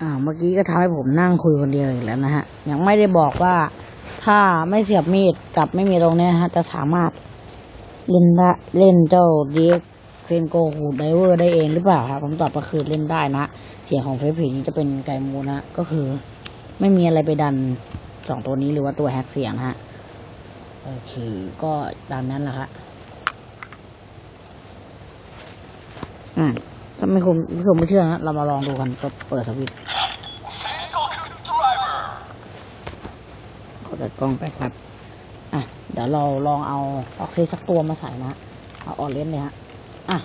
อ่าเมื่อกี้ก็ทำให้ผมนั่งคุยคนเดียวอีกแล้วนะฮะ ยังไม่ได้บอกว่าถ้าไม่เสียบมีดกับไม่มีตรงนี้ฮะ จะสามารถเล่นได้เล่นเจ้าดีเรนโกหูไดเวอร์ได้เองหรือเปล่าครับผมตอบก็คือเล่นได้นะ เสียงของเฟซผิงจะเป็นไกมูนะ ก็คือ ไม่มีอะไรไปดันสองตัวนี้หรือว่าตัวแฮกเสียงฮะโอเค ก็ตามนั้นแหละครับอ่าาไม่คุณผู้ชมไม่เชื่อนะเรามาลองดูกันก็เปิดสวิตช์กดกล้องไปครับ อะ เดี๋ยวเราลองเอาออกเคสักตัวมาใส่นะ เอาออเลนเลยฮะ อะ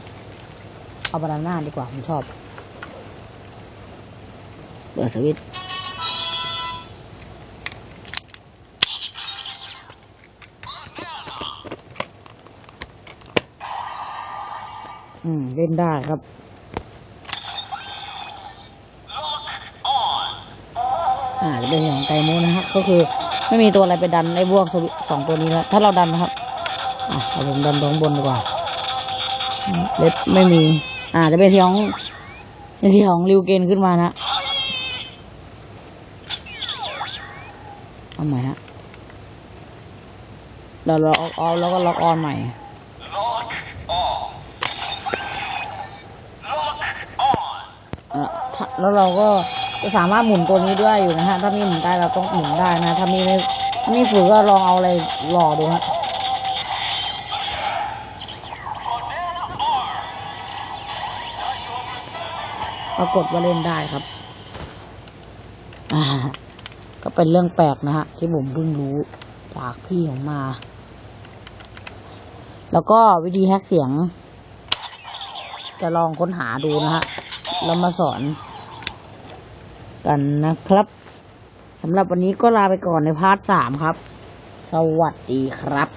เอาบานาน่าดีกว่า ผมชอบ เปิดสวิตช์อืม เล่นได้ครับ อ่าจะเป็นอย่างไกมูนะฮะก็คือไม่มีตัวอะไรไปดันไอ้พวกสวิสองตัวนี้แล้วถ้าเราดันนะครับ อะเอาผมดันตรงบนดีกว่าเล็บไม่มี อ่าจะเป็นสีของเป็นสีของริวเกนขึ้นมานะเอาใหม่ฮะเดี๋ยวเราล็อกออฟแล้วก็ล็อกออนใหม่แล้วเราก็ จะสามารถหมุนตัวนี้ด้วยอยู่นะฮะ ถ้ามีหมุนได้เราต้องหมุนได้นะ ถ้ามีไม่ม่ฝึกก็ลองเอาอะไรหล่อดูฮะปรากฏว่าเล่นได้ครับ อ่า ก็เป็นเรื่องแปลกนะฮะ ที่ผมเพิ่งรู้จากพี่ผมมา แล้วก็วิธีแฮกเสียง จะลองค้นหาดูนะฮะ แล้วมาสอน กันนะครับสำหรับวันนี้ก็ลาไปก่อนในพาร์ทสามครับ สวัสดีครับ